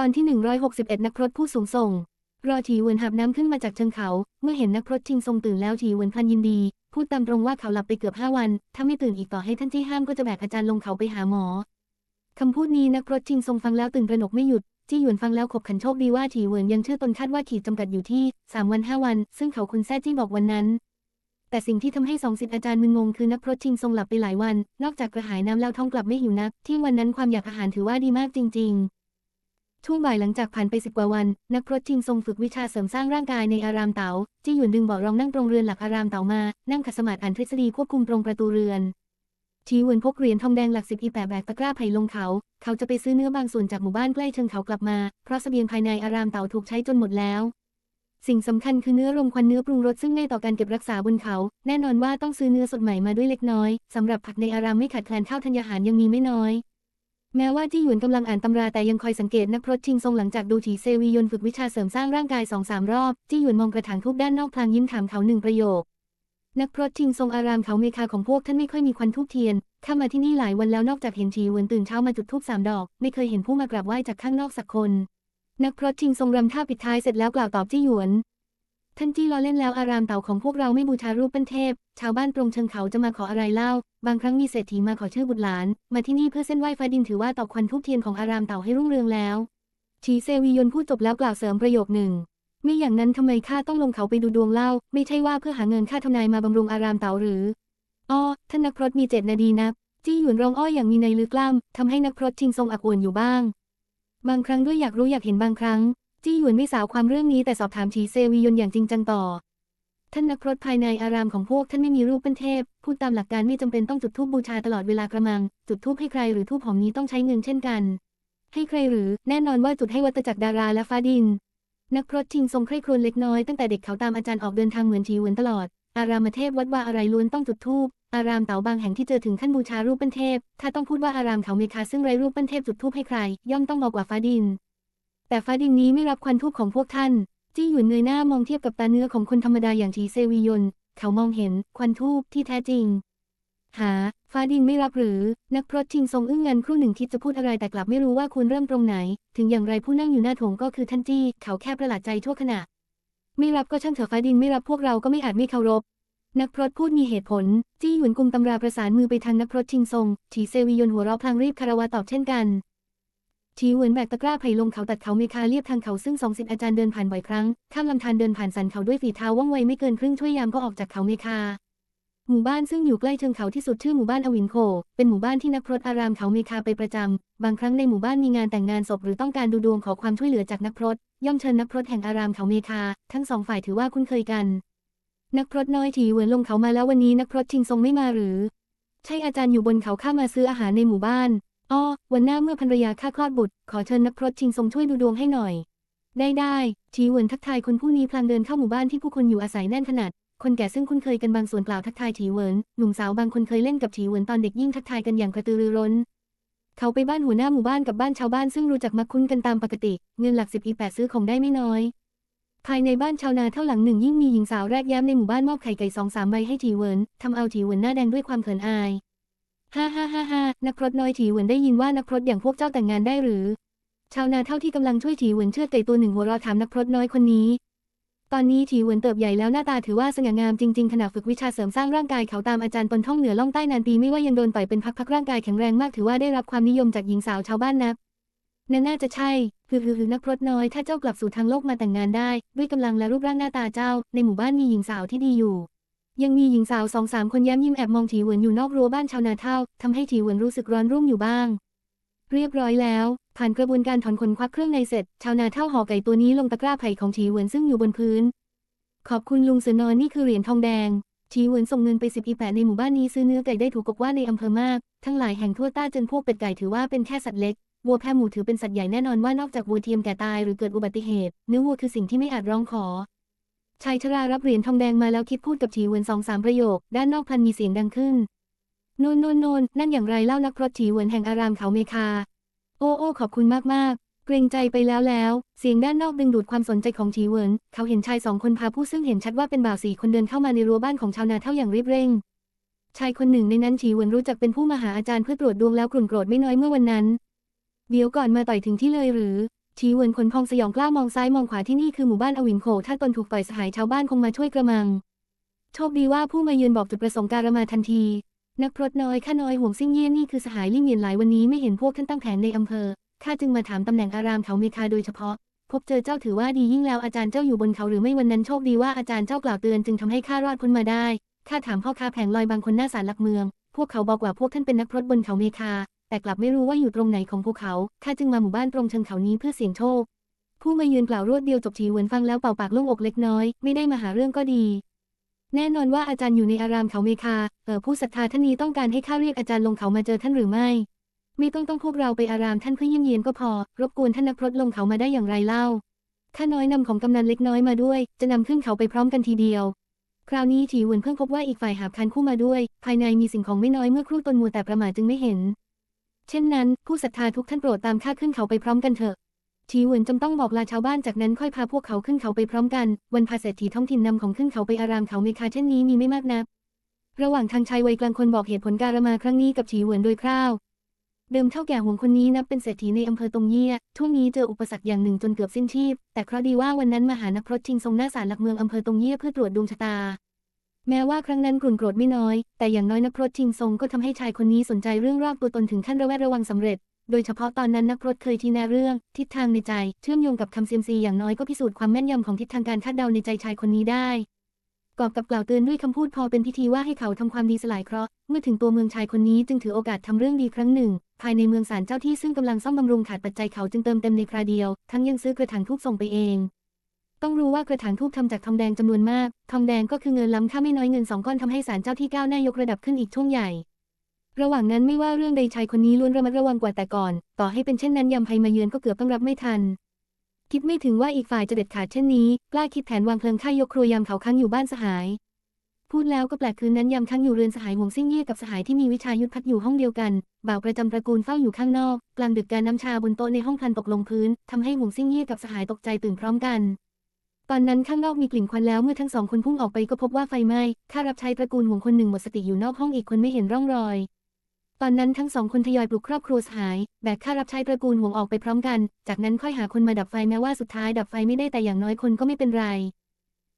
ตอนที่ 161 นักพรตผู้สูงส่ง รอฉีเวินหับน้ำขึ้นมาจากเชิงเขา เมื่อเห็นนักพรตชิงทรงตื่นแล้วฉีเวินพันยินดี พูดตามตรงว่าเขาหลับไปเกือบห้าวัน ถ้าไม่ตื่นอีกต่อให้ท่านที่ห้ามก็จะแบกอาจารย์ลงเขาไปหาหมอคำพูดนี้นักพรตชิงทรงฟังแล้วตื่นตระหนกไม่หยุดจี้หยวนฟังแล้วขบขันโชคดีว่าฉีเวินยังเชื่อตนคาดว่าขีดจำกัดอยู่ที่3วัน5วัน ซึ่งเขาคุณแซ่จี้บอกวันนั้น แต่สิ่งที่ทำให้สองสิทธิอาจารย์มึนงงคือนักพรตชิงทรงหลับไปหลายวัน นอกจากกระหายน้ำแล้วท้องกลับไม่หิวนัก ที่วันนั้นความอยากอาหารถือว่าดีมากจริง ๆ ช่วงบ่ายหลังจากผ่านไปสิบกว่าวัน นักพรตชิงทรงฝึกวิชาเสริมสร้างร่างกายในอารามเต๋าจี้หยวนดึงเบาะรองนั่งตรงเรือนหลักอารามเต๋ามา นั่งขัดสมาธิอ่านทฤษฎีควบคุมตรงประตูเรือนชีเหวนพกเหรียญทองแดงหลักสิบอีแปดแบกตะกร้าไผ่ลงเขา เขาจะไปซื้อเนื้อบางส่วนจากหมู่บ้านใกล้เชิงเขากลับมา เพราะสเสบียงภายในอารามเต่าถูกใช้จนหมดแล้ว สิ่งสำคัญคือเนื้อรมควันเนื้อปรุงรสซึ่งง่ายต่อการเก็บรักษาบนเขา แน่นอนว่าต้องซื้อเนื้อสดใหม่มาด้วยเล็กน้อยสำหรับผักในอารามไม่ขาดแคลนข้าวธัญญาหารยังมีไม่น้อย แม้ว่าจี้หยวนกำลังอ่านตำราแต่ยังคอยสังเกตนักพรตชิงทรงหลังจากดูถีเซวียนฝึกวิชาเสริมสร้างร่างกายสองสามรอบ จี้หยวนมองกระถางทุกด้านนอกพลางยิ้มถามเขาหนึ่งประโยค นักพรตชิงทรงอารามเขาเมคาของพวกท่านไม่ค่อยมีควันทูบเทียน ข้ามาที่นี่หลายวันแล้วนอกจากเห็นชีเหวินตื่นเช้ามาจุดธูปสามดอก ไม่เคยเห็นผู้มากราบไหว้จากข้างนอกสักคน นักพรตชิงทรงรำท่าปิดท้ายเสร็จแล้วกล่าวตอบจี้หยวน ท่านจี้ล้อเล่นแล้วอารามเต่าของพวกเราไม่บูชารูปปั้นเทพ ชาวบ้านตรงเชิงเขาจะมาขออะไรเล่า บางครั้งมีเศรษฐีมาขอชื่อบุตรหลาน มาที่นี่เพื่อเส้นไหว้ฟ้าดินถือว่าตอกควันทูบเทียนของอารามเต่าให้รุ่งเรืองแล้ว ชีเซวียนพูดจบแล้วกล่าวเสริมประโยคหนึ่ง ไม่อย่างนั้นทำไมข้าต้องลงเขาไปดูดวงเล่า ไม่ใช่ว่าเพื่อหาเงินค่าทำนายมาบำรุงอารามเต่าหรือ อ้อ ท่านนักพรตมีเจตนาดีนัก จี้หยวนร้องอ้ออย่างมีในลึกล้ำทำให้นักพรตชิงทรงอักอวนอยู่บ้าง บางครั้งด้วยอยากรู้อยากเห็นบางครั้ง จี้หยวนไม่สาวความเรื่องนี้แต่สอบถามชีเซวียนอย่างจริงจังต่อ ท่านนักพรตภายในอารามของพวกท่านไม่มีรูปเป็นเทพ พูดตามหลักการไม่จำเป็นต้องจุดธูปบูชาตลอดเวลากระมัง จุดธูปให้ใครหรือธูปหอมนี้ต้องใช้เงินเช่นกัน ให้ใครหรือแน่นอนว่าจุดให้วัตจักรดาราและฟ้าดิน นักพรตชิงทรงใคร่ครวญเล็กน้อยตั้งแต่เด็กเขาตามอาจารย์ออกเดินทางเหมือนชีเหวินตลอด อารามเทพวัดว่าอะไรล้วนต้องจุดธูปอารามเต๋าบางแห่งที่เจอถึงขั้นบูชารูปปั้นเทพ ถ้าต้องพูดว่าอารามเขาเมคาซึ่งไร้รูปปั้นเทพจุดธูปให้ใคร ย่อมต้องบอกว่าฟ้าดิน แต่ฟ้าดินนี้ไม่รับควันทูปของพวกท่าน จี้หยวนเงยหน้ามองเทียบกับตาเนื้อของคนธรรมดาอย่างชีเซวียน เขามองเห็นควันทูปที่แท้จริง หา ฟ้าดินไม่รับหรือ นักพรตชิงทรงอึ้งงันครู่หนึ่งคิดจะพูดอะไรแต่กลับไม่รู้ว่าควรเริ่มตรงไหน ถึงอย่างไรผู้นั่งอยู่หน้าโถงก็คือท่านจี้ เขาแค่ประหลาดใจชั่วขณะ ไม่รับก็ช่างเถอะฟ้าดินไม่รับพวกเราก็ไม่อาจไม่เคารพนักพรตพูดมีเหตุผล จี้หยวนกุมตำราประสานมือไปทางนักพรตชิงทรงฉีเซวียนหัวเราะพลางรีบคารวะตอบเช่นกัน ชีเหวินแบกตะกร้าไผ่ลงเขาตัดเขาเมคาเรียบทางเขาซึ่งสองสิทธิ์อาจารย์เดินผ่านบ่อยครั้ง ข้ามลำธารเดินผ่านสันเขาด้วยฝีเท้าว่องไวไม่เกินครึ่งช่วยยามก็ออกจากเขาเมคา หมู่บ้านซึ่งอยู่ใกล้เชิงเขาที่สุดชื่อหมู่บ้านอวินโค เป็นหมู่บ้านที่นักพรตอารามเขาเมคาไปประจำ บางครั้งในหมู่บ้านมีงานแต่งงานศพหรือต้องการดูดวงขอความช่วยเหลือจากนักพรตย่อมเชิญนักพรตแห่งอารามเขาเมคา ทั้งสองฝ่ายถือว่าคุ้นเคยกัน นักพรตน้อยถีเหวินลงเขามาแล้ววันนี้นักพรตชิงทรงไม่มาหรือ ใช่อาจารย์อยู่บนเขาข้ามาซื้ออาหารในหมู่บ้าน อ้อ วันหน้าเมื่อภรรยาข้าคลอดบุตร ขอเชิญนักพรตชิงทรงช่วยดูดวงให้หน่อย ได้ได้ชีเหวินทักทายคนผู้นี้พลางเดินเข้าหมู่บ้านที่ผู้คนอยู่อาศัยแน่นขนาด คนแก่ซึ่งคุ้นเคยกันบางส่วนกล่าวทักทายฉีเหวินหนุ่มสาวบางคนเคยเล่นกับฉีเหวินตอนเด็กยิ่งทักทายกันอย่างกระตือรือร้น เขาไปบ้านหัวหน้าหมู่บ้านกับบ้านชาวบ้านซึ่งรู้จักมักคุ้นกันตามปกติ เงินหลักสิบอีแปดซื้อของได้ไม่น้อย ภายในบ้านชาวนาเท่าหลังหนึ่งยิ่งมีหญิงสาวแรกแย้มในหมู่บ้านมอบไข่ไก่สองสามใบให้ฉีเวินทำเอาฉีเวินหน้าแดงด้วยความเขินอาย ฮ่าฮ่าฮ่าฮ่านักพรตน้อยฉีเหวินได้ยินว่านักพรตอย่างพวกเจ้าแต่งงานได้หรือ ชาวนาเท่าที่กำลังช่วยฉีเหวินเชือดไก่ตัวหนึ่งหัวเราะถามนักพรตน้อยคนนี้ ตอนนี้ฉีเหวินเติบใหญ่แล้วหน้าตาถือว่าสง่างามจริงๆขณะฝึกวิชาเสริมสร้างร่างกายเขาตามอาจารย์ปนท่องเหนือล่องใต้นานปีไม่ว่ายังโดนต่อยเป็นพักๆร่างกายแข็งแรงมากถือว่าได้รับความนิยมจากหญิงสาวชาวบ้านนักนั่นน่าจะใช่คือคือคือนักพรตน้อย ถ้าเจ้ากลับสู่ทางโลกมาแต่งงานได้ ด้วยกำลังและรูปร่างหน้าตาเจ้า ในหมู่บ้านมีหญิงสาวที่ดีอยู่ ยังมีหญิงสาวสองสามคนแย้มยิ้มแอบมองฉีเหวินอยู่นอกรั้วบ้านชาวนาเท่าทำให้ฉีเหวินรู้สึกร้อนรุ่มอยู่บ้าง เรียบร้อยแล้ว ผ่านกระบวนการถอนขนควักเครื่องในเสร็จ ชาวนาเท่าห่อไก่ตัวนี้ลงตะกร้าไผ่ของฉีเหวินซึ่งอยู่บนพื้น ขอบคุณลุงเสือนอนนี่คือเหรียญทองแดงฉีเหวินส่งเงินไปสิบอีแปดในหมู่บ้านนี้ซื้อเนื้อไก่ได้ถูกกว่าในอำเภอมาก ทั้งหลายแห่งทั่วต้าจนพวกเป็ดไก่ถือว่าเป็นแค่สัตว์เล็กวัวแพะหมูถือเป็นสัตว์ใหญ่แน่นอนว่านอกจากวัวเทียมแก่ตายหรือเกิดอุบัติเหตุเนื้อวัวคือสิ่งที่ไม่อาจร้องขอ ชายชรารับเหรียญทองแดงมาแล้วคิดพูดกับฉีเหวินสองสามประโยค ด้านนอกพันมีเสียงดังขึ้น โนนโนนโนนนั่นอย่างไรเล่านักพรตฉีเหวินแห่งอารามเขาเมคา โอ้โอ้ขอบคุณมากๆ เกรงใจไปแล้วแล้ว เสียงด้านนอกดึงดูดความสนใจของฉีเวิน เขาเห็นชายสองคนพาผู้ซึ่งเห็นชัดว่าเป็นบ่าวสี่คนเดินเข้ามาในรั้วบ้านของชาวนาเท่าอย่างรีบเร่ง ชายคนหนึ่งในนั้นฉีเวินรู้จักเป็นผู้มาหาอาจารย์เพื่อตรวจดวงแล้วกลุ่นโกรธไม่น้อยเมื่อวันนั้น เดี๋ยวก่อนมาต่อยถึงที่เลยหรือ ชีเวินขนพองสยองกล้ามองซ้ายมองขวาที่นี่คือหมู่บ้านอวินโขถ้าตนถูกต่อยสหายชาวบ้านคงมาช่วยกระมัง โชคดีว่าผู้มาเยือนบอกจุดประสงค์การมาทันที นักพรตน้อยข้าน้อยห่วงซิ่งเย่นี่คือสหายลิ่งเมียนหลายวันนี้ไม่เห็นพวกท่านตั้งแผงในอำเภอข้าจึงมาถามตำแหน่งอารามเขาเมคาโดยเฉพาะ พบเจอเจ้าถือว่าดียิ่งแล้วอาจารย์เจ้าอยู่บนเขาหรือไม่วันนั้นโชคดีว่าอาจารย์เจ้ากล่าวเตือนจึงทำให้ข้ารอดพ้นมาได้ข้าถามพ่อค้าแผงลอยบางคนหน้าศาลหลักเมือง พวกเขาบอกว่าพวกท่านเป็นนักพรตบนเขาเมคา แต่กลับไม่รู้ว่าอยู่ตรงไหนของภูเขา ข้าจึงมาหมู่บ้านตรงเชิงเขานี้เพื่อเสี่ยงโชค ผู้มายืนกล่าวรวดเดียวจบฉีวนฟังแล้วเป่าปากโล่งอกเล็กน้อย ไม่ได้มาหาเรื่องก็ดี แน่นอนว่าอาจารย์อยู่ในอารามเขาเมคา เออผู้ศรัทธาท่านนี้ต้องการให้ข้าเรียกอาจารย์ลงเขามาเจอท่านหรือไม่ ไม่ต้องต้องพวกเราไปอารามท่านเพื่อเยี่ยมเยียนก็พอ รบกวนท่านนักพรตลงเขามาได้อย่างไรเล่า ข้าน้อยนำของกำนันเล็กน้อยมาด้วย จะนำขึ้นเขาไปพร้อมกันทีเดียวคราวนี้ฉีหวนเพิ่งพบว่าอีกฝ่ายหาบคันคู่มาด้วย ภายในมีสิ่งของไม่น้อยเมื่อครู่ตนมัวแต่ประมาทจึงไม่เห็น เช่นนั้น ผู้ศรัทธาทุกท่านโปรดตามข้าขึ้นเขาไปพร้อมกันเถอะชีเหวินจำต้องบอกลาชาวบ้านจากนั้นค่อยพาพวกเขาขึ้นเขาไปพร้อมกัน วันพาเศรษฐีท้องถิ่นนำของขึ้นเขาไปอารามเขาเมคาเช่นนี้มีไม่มากนัก ระหว่างทางชายวัยกลางคนบอกเหตุผลการมาครั้งนี้กับชีเหวินโดยคร่าว เดิมเท่าแก่ห่วงคนนี้นับเป็นเศรษฐีในอำเภอตงเยี่ยช่วงนี้เจออุปสรรคอย่างหนึ่งจนเกือบสิ้นชีพ แต่เคราะดีว่าวันนั้นมหานักพรตชิงทรงหน้าศาลหลักเมืองอำเภอตงเยี่ยเพื่อตรวจดวงชะตา แม้ว่าครั้งนั้นกลุ่นโกรธไม่น้อย แต่อย่างน้อยนักพรตชิงทรงก็ทำให้ชายคนนี้สนใจเรื่องรอบตัวตนถึงขั้นระแวดระวังสำเร็จ โดยเฉพาะตอนนั้นนักพรตเคยทีแนเรื่อง ทิศทางในใจ เชื่อมโยงกับคำเซียมซีอย่างน้อยก็พิสูจน์ความแม่นยำของทิศทางการคาดเดาในใจชายคนนี้ได้กอบกับกล่าวเตือนด้วยคำพูดพอเป็นพิธีว่าให้เขาทำความดีสลายเคราะห์ เมื่อถึงตัวเมืองชายคนนี้จึงถือโอกาสทำเรื่องดีครั้งหนึ่ง ภายในเมืองศาลเจ้าที่ซึ่งกำลังซ่อมบำรุงขาดปัจจัยเขาจึงเติมเต็มในคราเดียว ทั้งยังซื้อกระถางทูบส่งไปเอง ต้องรู้ว่ากระถางทูบทำจากทองแดงจำนวนมาก ทองแดงก็คือเงินล้ำค่าไม่น้อยเงินสองก้อนทำให้ศาลเจ้าที่ก้าวหน้ายกระดับขึ้นอีกช่วงใหญ่ ระหว่างนั้นไม่ว่าเรื่องใดชายคนนี้ล้วนระมัดระวังกว่าแต่ก่อน ต่อให้เป็นเช่นนั้นยำภัยมาเยือนก็เกือบต้องรับไม่ทัน คิดไม่ถึงว่าอีกฝ่ายจะเด็ดขาดเช่นนี้ กล้าคิดแผนวางเพลิงฆ่ายกครัวยามเขาค้างอยู่บ้านสหาย พูดแล้วก็แปลกคืนนั้นยามค้างอยู่เรือนสหายหวงซิ่งเย่กับสหายที่มีวิชายุทธพักอยู่ห้องเดียวกัน บ่าวประจำตระกูลเฝ้าอยู่ข้างนอก กลางดึกการน้ำชาบนโต๊ะในห้องพลันตกลงพื้นทำให้หวงซิ่งเย่กับสหายตกใจตื่นพร้อมกัน ตอนนั้นข้างนอกมีกลิ่นควันแล้วเมื่อทั้งสองคนพุ่งออกไปก็พบว่าไฟไหม้ข้ารับใช้ตระกูลห่วงคนหนึ่งหมดสติอยู่นอกห้องอีกคนไม่เห็นร่องรอย ตอนนั้นทั้งสองคนทยอยปลุกครอบครัวสหาย แบกข้ารับใช้ตระกูลห่วงออกไปพร้อมกัน จากนั้นค่อยหาคนมาดับไฟแม้ว่าสุดท้ายดับไฟไม่ได้แต่อย่างน้อยคนก็ไม่เป็นไร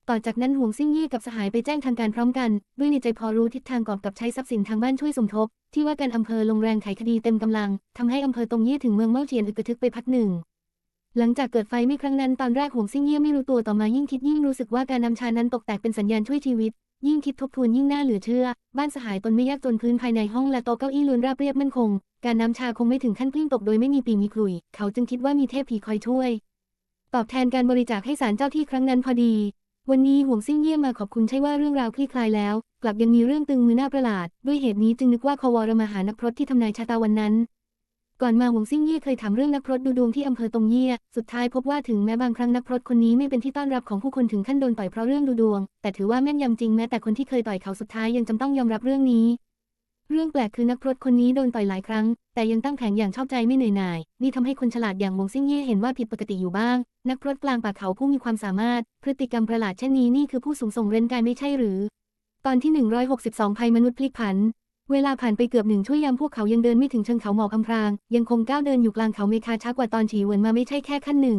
ต่อจากนั้นห่วงซิ่งยี่กับสหายไปแจ้งทางการพร้อมกัน ด้วยในใจพอรู้ทิศทางกอบกับใช้ทรัพย์สินทางบ้านช่วยสมทบ ที่ว่าการอำเภอลงแรงไขคดีเต็มกำลังทำให้อำเภอตรงยี่ถึงเมืองเม่าเจียนอึกระทึกไปพักหนึ่ง หลังจากเกิดไฟไหม้ครั้งนั้นตอนแรกหงซิ่งเยี่ยไม่รู้ตัวต่อมายิ่งคิดยิ่งรู้สึกว่าการนำชานั้นตกแตกเป็นสัญญาณช่วยชีวิต ยิ่งคิดทบทวนยิ่งน่าเหลือเชื่อ บ้านสหายตนไม่ยากจนพื้นภายในห้องและโต๊ะเก้าอี้ล้วนราบเรียบมั่นคง การนำชาคงไม่ถึงขั้นกลิ้งตกโดยไม่มีปีมีกลุย เขาจึงคิดว่ามีเทพผีคอยช่วย ตอบแทนการบริจาคให้ศาลเจ้าที่ครั้งนั้นพอดี วันนี้ห่วงซิ่งเยี่ยมมาขอบคุณใช่ว่าเรื่องราวคลี่คลายแล้ว กลับยังมีเรื่องตึงมือหน้าประหลาด ด้วยเหตุนี้จึงนึกว่าคอวรมาหานักพรตที่ทำนายชะตาวันนั้น ก่อนมาหวงซิ่งเย่เคยถามเรื่องนักพรตดูดวงที่อำเภอตงเย่สุดท้ายพบว่าถึงแม้บางครั้งนักพรตคนนี้ไม่เป็นที่ต้อนรับของผู้คนถึงขั้นโดนต่อยเพราะเรื่องดูดวง แต่ถือว่าแม่นยำจริงแม้แต่คนที่เคยต่อยเขาสุดท้ายยังจำต้องยอมรับเรื่องนี้ เรื่องแปลกคือนักพรตคนนี้โดนต่อยหลายครั้ง แต่ยังตั้งแผงอย่างชอบใจไม่เหนื่อยหน่าย นี่ทำให้คนฉลาดอย่างหวงซิ่งเย่เห็นว่าผิดปกติอยู่บ้าง นักพรตกลางป่าเขาผู้มีความสามารถ พฤติกรรมประหลาดเช่นนี้นี่คือผู้สูงส่งเร้นกายไม่ใช่หรือ ตอนที่ 162ภัยมนุษย์พลิกผัน เวลาผ่านไปเกือบหนึ่งชั่วยามพวกเขายังเดินไม่ถึงเชิงเขาหมอกอำพราง ยังคงก้าวเดินอยู่กลางเขาเมคาช้ากว่าตอนฉีเหวินมาไม่ใช่แค่ขั้นหนึ่ง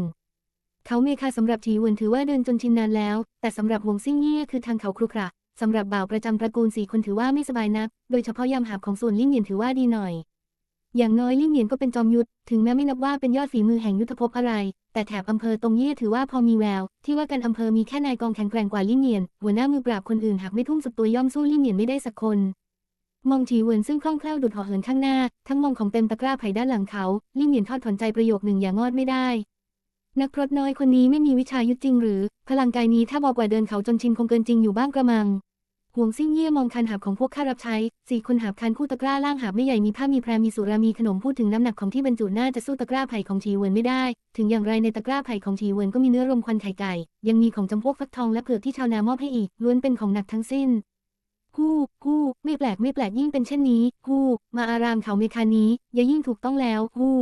เขาเมคาสำหรับฉีเหวินถือว่าเดินจนชินนานแล้ว แต่สำหรับหวงซิ่งเย่คือทางเขาครุขระสำหรับบ่าวประจำตระกูลสี่คนถือว่าไม่สบายนัก โดยเฉพาะยามหาบของส่วนลิ่งเหยียนถือว่าดีหน่อย อย่างน้อยลิ่งเหยียนก็เป็นจอมยุทธถึงแม้ไม่นับว่าเป็นยอดฝีมือแห่งยุทธภพอะไร แต่แถบอำเภอตรงเย่ถือว่าพอมีแวว ที่ว่าการอำเภอมีแค่นายกองแข็งแกร่งกว่าลิ่งเหยียน หัวหน้ามือปราบคนอื่นหากไม่ทุ่มสุดตัวย่อมสู้ลิ่งเหยียนไม่ได้สักคน มองฉีเวินซึ่งคล่องแคล่วดุดหาะเหินข้างหน้า ทั้งมองของเต็มตะกร้าไผ่ด้านหลังเขาลิ่งเหยียนทอดถอนใจประโยคหนึ่งอย่างงอดไม่ได้ นักพรตน้อยคนนี้ไม่มีวิชายุทธจริงหรือ พลังกายนี้ถ้าบอกว่าเดินเขาจนชินคงเกินจริงอยู่บ้างกระมังห่วงซิ่งเย่มองคันหาบของพวกข้ารับใช้สี่คนหาบคันคู่ตะกร้าล่างหาบไม่ใหญ่มีผ้ามีแพรมีสุรามีขนมพูดถึงน้ำหนักของที่บรรจุน่าจะสู้ตะกร้าไผ่ของฉีเวินไม่ได้ ถึงอย่างไรในตะกร้าไผ่ของฉีเวินก็มีเนื้อรมควันไข่ไก่ ยังมีของจำพวกฟักทองและเผือกที่ชาวนามอบให้อีกล้วนเป็นของหนักทั้งสิ้น ฮู้ฮู้ไม่แปลกไม่แปลกยิ่งเป็นเช่นนี้ฮู้มาอารามเขาเมคานี้อย่ายิ่งถูกต้องแล้วฮู้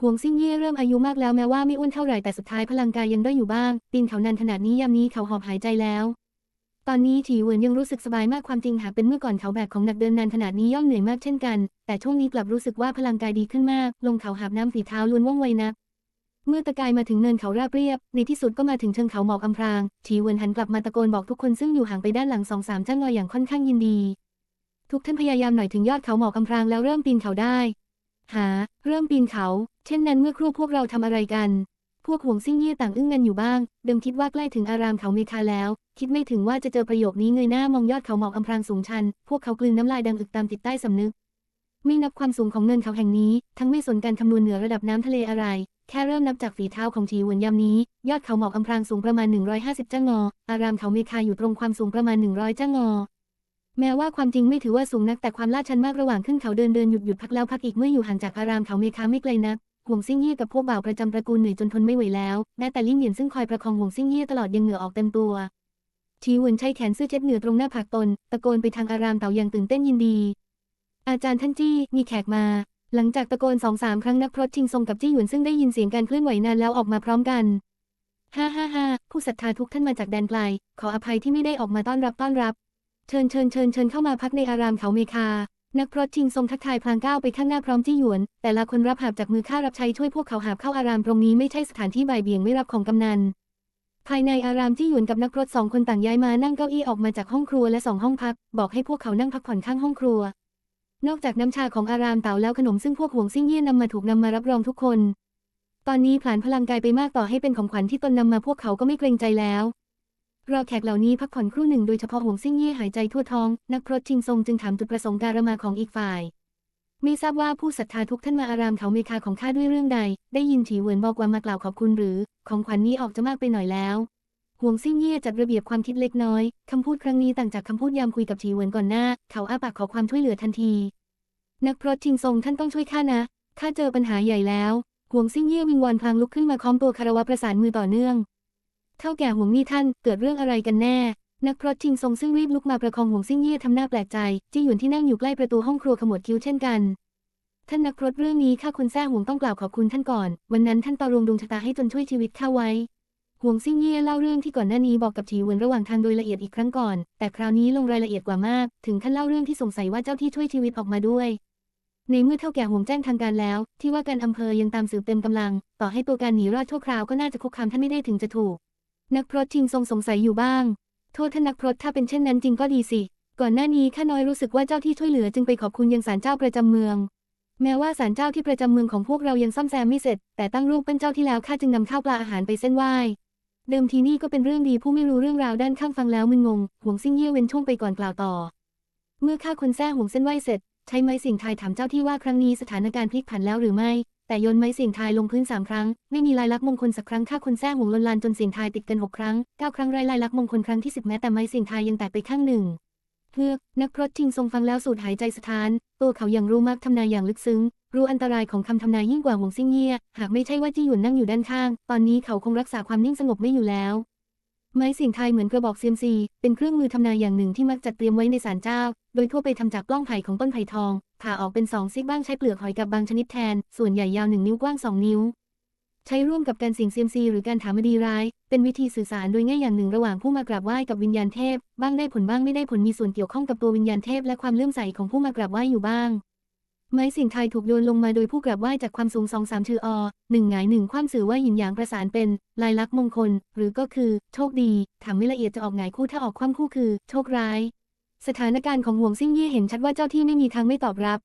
ห่วงซิ่งเย่เริ่มอายุมากแล้วแม้ว่าไม่อ้วนเท่าไหร่แต่สุดท้ายพลังกายยังได้อยู่บ้างปีนเขานานขนาดนี้ยามนี้เขาหอบหายใจแล้ว ตอนนี้ฉีเหวินยังรู้สึกสบายมากความจริงหากเป็นเมื่อก่อนเขาแบกของหนักเดินนานขนาดนี้ย่อมเหนื่อยมากเช่นกัน แต่ช่วงนี้กลับรู้สึกว่าพลังกายดีขึ้นมาก ลงเขาหาบน้ำฝีเท้าล้วนว่องไวนัก เมื่อตะกายมาถึงเนินเขาราบเรียบ ในที่สุดก็มาถึงเชิงเขาหมอกอำพรางฉีเวินหันกลับมาตะโกนบอกทุกคนซึ่งอยู่ห่างไปด้านหลังสองสามจ้างงออย่างค่อนข้างยินดี ทุกท่านพยายามหน่อยถึงยอดเขาหมอกอำพรางแล้วเริ่มปีนเขาได้ หา เริ่มปีนเขา เช่นนั้นเมื่อครู่พวกเราทำอะไรกัน พวกห่วงซิ่งเย่ต่างอึ้งกันอยู่บ้าง เดิมคิดว่าใกล้ถึงอารามเขาเมคาแล้ว คิดไม่ถึงว่าจะเจอประโยคนี้เงยหน้ามองยอดเขาหมอกอำพรางสูงชัน พวกเขากลืนน้ำลายดังอึกตามติดใต้สำนึกไม่นับความสูงของเนินเขาแห่งนี้ ทั้งไม่สนการคำนวณเหนือระดับน้ำทะเลอะไร แค่เริ่มนับจากฝีเท้าของฉีหวนยามนี้ ยอดเขาหมอกอำพรางสูงประมาณ 150จ้างออารามเขาเมคาอยู่ตรงความสูงประมาณ 100จ้างอ แม้ว่าความจริงไม่ถือว่าสูงนักแต่ความลาดชันมากระหว่างขึ้นเขาเดินเดินหยุดหยุดพักแล้วพักอีกเมื่ออยู่ห่างจากอารามเขาเมคาไม่ไกลนักห่วงซิ่งเย่กับพวกบ่าวประจำตระกูลเหนื่อยจนทนไม่ไหวแล้วแม้แต่ลิ่งเหยียนซึ่งคอยประคองห่วงซิ่งเย่ตลอดยังเหงื่อออกเต็มตัวชีหวนใช้แขนเสื้อเช็ดเหงื่อตรงหน้าผากตน ตะโกนไปทางอารามเต่าอย่างตื่นเต้นยินดี อาจารย์ท่านจี้มีแขกมา หลังจากตะโกนสองสามครั้งนักพรตชิงทรงกับจี้หยวนซึ่งได้ยินเสียงการเคลื่อนไหวนานแล้วออกมาพร้อมกันฮ่าฮ่าฮ่าผู้ศรัทธาทุกท่านมาจากแดนไกล ขออภัยที่ไม่ได้ออกมาต้อนรับต้อนรับ เชิญเชิญเชิญเชิญเข้ามาพักในอารามเขาเมคา นักพรตชิงทรงทักทายพลางก้าวไปข้างหน้าพร้อมจี้หยวน แต่ละคนรับหาบจากมือข้ารับใช้ช่วยพวกเขาหาบเข้าอารามตรงนี้ไม่ใช่สถานที่บ่ายเบี่ยงไม่รับของกำนัน ภายในอารามจี้หยวนกับนักพรตสองคนต่างย้ายมานั่งเก้าอี้ออกมาจากห้องครัวและสองห้องพัก บอกให้พวกเขานั่งพักผ่อนข้างห้องครัว นอกจากน้ำชาของอารามเต่าแล้วขนมซึ่งพวกห่วงซิ่งเย่นำมาถูกนำมารับรองทุกคน ตอนนี้ผลานพลังกายไปมากต่อให้เป็นของขวัญที่ตนนำมาพวกเขาก็ไม่เกรงใจแล้วรอแขกเหล่านี้พักผ่อนครู่หนึ่งโดยเฉพาะห่วงซิ่งเย่หายใจทั่วท้อง นักพรตชิงทรงจึงถามจุดประสงค์การมาของอีกฝ่ายไม่ทราบว่าผู้ศรัทธาทุกท่านมาอารามเขาเมคาของข้าด้วยเรื่องใด ได้ยินฉีเหวินบอกว่ามากล่าวขอบคุณหรือ ของขวัญนี้ออกจะมากไปหน่อยแล้ว ห่วงซิ่งเย่จัดระเบียบความคิดเล็กน้อย คำพูดครั้งนี้ต่างจากคำพูดยามคุยกับฉีเวินก่อนหน้า เขาอ้าปากขอความช่วยเหลือทันที นักพรตชิงทรงท่านต้องช่วยข้านะข้าเจอปัญหาใหญ่แล้วห่วงซิ่งเย่วิงวอนพลางลุกขึ้นมาค้อมตัวคารวะประสานมือต่อเนื่อง เท่าแก่ห่วงนี่ท่านเกิดเรื่องอะไรกันแน่ นักพรตชิงทรงซึ่งรีบลุกมาประคองห่วงซิ่งเย่ทำหน้าแปลกใจจี้หยวนที่นั่งอยู่ใกล้ประตูห้องครัวขมวดคิ้วเช่นกันท่านนักพรตเรื่องนี้ข้าคุณแท้ห่วงต้องกล่าวขอบคุณท่านก่อน วันนั้นท่านต่อรวงดวงชะตาให้จนช่วยชีวิตข้าไว้ วงซิ่งเย่เล่าเรื่องที่ก่อนหน้านี้บอกกับฉีเวินระหว่างทางโดยละเอียดอีกครั้งก่อน แต่คราวนี้ลงรายละเอียดกว่ามาก ถึงขั้นเล่าเรื่องที่สงสัยว่าเจ้าที่ช่วยชีวิตออกมาด้วย ในเมื่อเท่าแก่ห่วงแจ้งทางการแล้ว ที่ว่าการอำเภอยังตามสืบเต็มกำลัง ต่อให้ตัวการหนีรอดชั่วคราวก็น่าจะคุกคามท่านไม่ได้ถึงจะถูก นักพรตชิงทรงสงสัยอยู่บ้าง โทษท่านนักพรตถ้าเป็นเช่นนั้นจริงก็ดีสิ ก่อนหน้านี้ข้าน้อยรู้สึกว่าเจ้าที่ช่วยเหลือจึงไปขอบคุณยังศาลเจ้าประจำเมืองแม้ว่าศาลเจ้าที่ประจำเมืองของพวกเรายังซ่อมแซมไม่เสร็จ แต่ตั้งรูปเป็นเจ้าที่แล้วข้าจึงนำข้าวปลาอาหารไปเส้นไหว้ เดิมทีนี่ก็เป็นเรื่องดีผู้ไม่รู้เรื่องราวด้านข้างฟังแล้วมึนงง ห่วงซิ่งเย่เว้นช่วงไปก่อนกล่าวต่อ เมื่อข้าคนแท้ห่วงเส้นไหวเสร็จ ใช้ไม้เสียงทายถามเจ้าที่ว่าครั้งนี้สถานการณ์พลิกผันแล้วหรือไม่ แต่โยนไม้เสียงทายลงพื้นสามครั้ง ไม่มีลายลักษณ์มงคลสักครั้งข้าคนแท้ห่วงลนลานจนเสียงทายติดกันหกครั้งเก้าครั้งไร้ลายลักษณ์มงคลครั้งที่สิบแม้แต่ไม้เสียงทายยังแตกไปข้างหนึ่งเพื่อนักพรตชิงทรงฟังแล้วสูดหายใจสะท้าน ตัวเขาอย่างรู้มากทำนายอย่างลึกซึ้ง รู้อันตรายของคำทำนายยิ่งกว่าหวงซิ่งเยี่ยหากไม่ใช่ว่าจี้หยวนนั่งอยู่ด้านข้าง ตอนนี้เขาคงรักษาความนิ่งสงบไม่อยู่แล้ว ไม้เสียงทายเหมือนกระบอกเซียมซี เป็นเครื่องมือทำนายอย่างหนึ่งที่มักจัดเตรียมไว้ในศาลเจ้า โดยทั่วไปทำจากปล้องไผ่ของต้นไผ่ทอง ผ่าออกเป็นสองซีกบ้างใช้เปลือกหอยกับบางชนิดแทน ส่วนใหญ่ยาวหนึ่งนิ้วกว้างสองนิ้ว ใช้ร่วมกับการเสี่ยงเซียมซีหรือการถามดีร้าย เป็นวิธีสื่อสารโดยง่ายอย่างหนึ่งระหว่างผู้มากราบไหว้กับวิญญาณเทพ บ้างได้ผลบ้างไม่ได้ผลมีส่วนเกี่ยวข้องกับตัววิญญาณเทพและความเลื่อมใสของผู้มากราบไหว้อยู่บ้าง ไม้สียงทยถูกโยนลงมาโดยผู้กราบไหว้จากความสูงสองสามชื่ออหนึ่งหงายหนึ่งความสื่อว่าหยินหยางประสานเป็น ลายลักษณ์มงคล หรือก็คือ โชคดีถามไม่ละเอียดจะออกหงายคู่ถ้าออกความคู่คือ โชคร้าย สถานการณ์ของห่วงซิ่งเย่เห็นชัดว่าเจ้าที่ไม่มีทางไม่ตอบรับ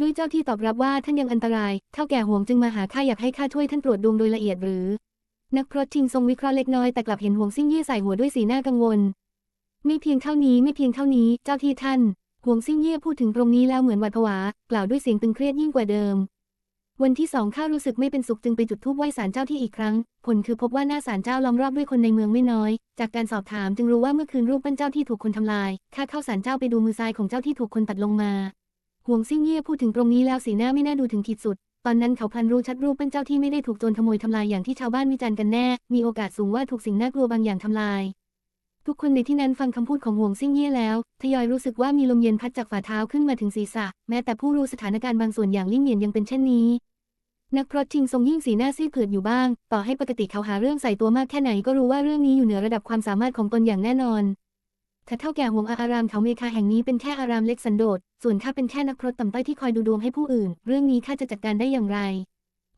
ด้วยเจ้าที่ตอบรับว่าท่านยังอันตราย เท่าแก่ห่วงจึงมาหาข้าอยากให้ข้าช่วยท่านตรวจดวงโดยละเอียดหรือ นักพรตชิงทรงวิเคราะห์เล็กน้อยแต่กลับเห็นห่วงซิ่งเย่ใส่หัวด้วยสีหน้ากังวล ไม่เพียงเท่านี้ไม่เพียงเท่านี้ เจ้าที่ท่าน ห่วงซิ่งเย่พูดถึงตรงนี้แล้วเหมือนหวาดผวา กล่าวด้วยเสียงตึงเครียดยิ่งกว่าเดิม วันที่สองข้ารู้สึกไม่เป็นสุขจึงไปจุดธูปไหว้ศาลเจ้าที่อีกครั้ง ผลคือพบว่าหน้าศาลเจ้าล้อมรอบด้วยคนในเมืองไม่น้อย จากการสอบถามจึงรู้ว่าเมื่อคืนรูปปั้นเจ้าที่ถูกคนทำลาย ข้าเข้าศาลเจ้าไปดูมือซ้ายของเจ้าที่ถูกคนตัดลงมาห่วงซิ่งเย่พูดถึงตรงนี้แล้วสีหน้าไม่น่าดูถึงขีดสุดตอนนั้นเขาพลันรู้ชัดรูปปั้นเจ้าที่ไม่ได้ถูกโจรขโมยทำลายอย่างที่ชาวบ้านวิจารณ์กันแน่ มีโอกาสสูงว่าถูกสิ่งน่ากลัวบางอย่างทำลาย ทุกคนในที่นั้นฟังคำพูดของห่วงซิ่งเย่แล้ว ทยอยรู้สึกว่ามีลมเย็นพัดจากฝ่าเท้าขึ้นมาถึงศีรษะ แม้แต่ผู้รู้สถานการณ์บางส่วนอย่างลิ่งเหมียนยังเป็นเช่นนี้ นักพรตชิงทรงยิ่งสีหน้าซีดเผือดอยู่บ้าง ต่อให้ปกติเขาหาเรื่องใส่ตัวมากแค่ไหนก็รู้ว่าเรื่องนี้อยู่เหนือระดับความสามารถของตนอย่างแน่นอนถ้าเท่าแก่ห่วงอารามเขาเมคาแห่งนี้เป็นแค่อารามเล็กสันโดษ ส่วนข้าเป็นแค่นักพรตต่ำต้อยที่คอยดูดวงให้ผู้อื่น เรื่องนี้ข้าจะจัดการได้อย่างไร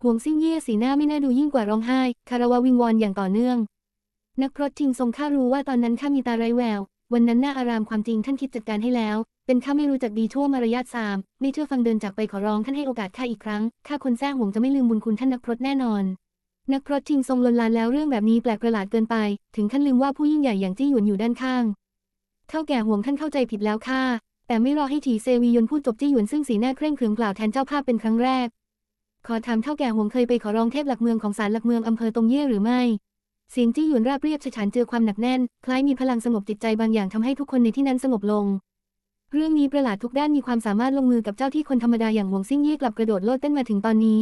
ห่วงซิ่งเย่สีหน้าไม่น่าดูยิ่งกว่าร้องไห้ คารวะวิงวอนอย่างต่อเนื่อง นักพรตชิงทรงข้ารู้ว่าตอนนั้นข้ามีตาไร้แวว วันนั้นหน้าอารามความจริงท่านคิดจัดการให้แล้ว เป็นข้าไม่รู้จักดีชั่วมารยาทสาม ไม่เชื่อฟังเดินจากไปขอร้องท่านให้โอกาสข้าอีกครั้ง ข้าคนแท้ห่วงจะไม่ลืมบุญคุณท่านนักพรตแน่นอน นักพรตชิงทรงลนลานแล้วเรื่องแบบนี้แปลกประหลาดเกินไป ถึงขั้นลืมว่าผู้ยิ่งใหญ่อย่างจี้หยวนอยู่ด้านข้าง เท่าแก่ห่วงท่านเข้าใจผิดแล้วค่ะแต่ไม่รอให้ถีเซวียนพูดจบจี้หยวนซึ่งสีหน้าเคร่งขรึมกล่าวแทนเจ้าภาพเป็นครั้งแรก ขอถามเท่าแก่ห่วงเคยไปขอร้องเทพหลักเมืองของศาลหลักเมืองอำเภอตงเย่หรือไม่ เสียงจี้หยวนราบเรียบฉฉานเจือความหนักแน่น คล้ายมีพลังสงบจิตใจบางอย่างทำให้ทุกคนในที่นั้นสงบลง เรื่องนี้ประหลาดทุกด้านมีความสามารถลงมือกับเจ้าที่คนธรรมดาอย่างหวงซิ่งเย่กลับกระโดดโลดเต้นมาถึงตอนนี้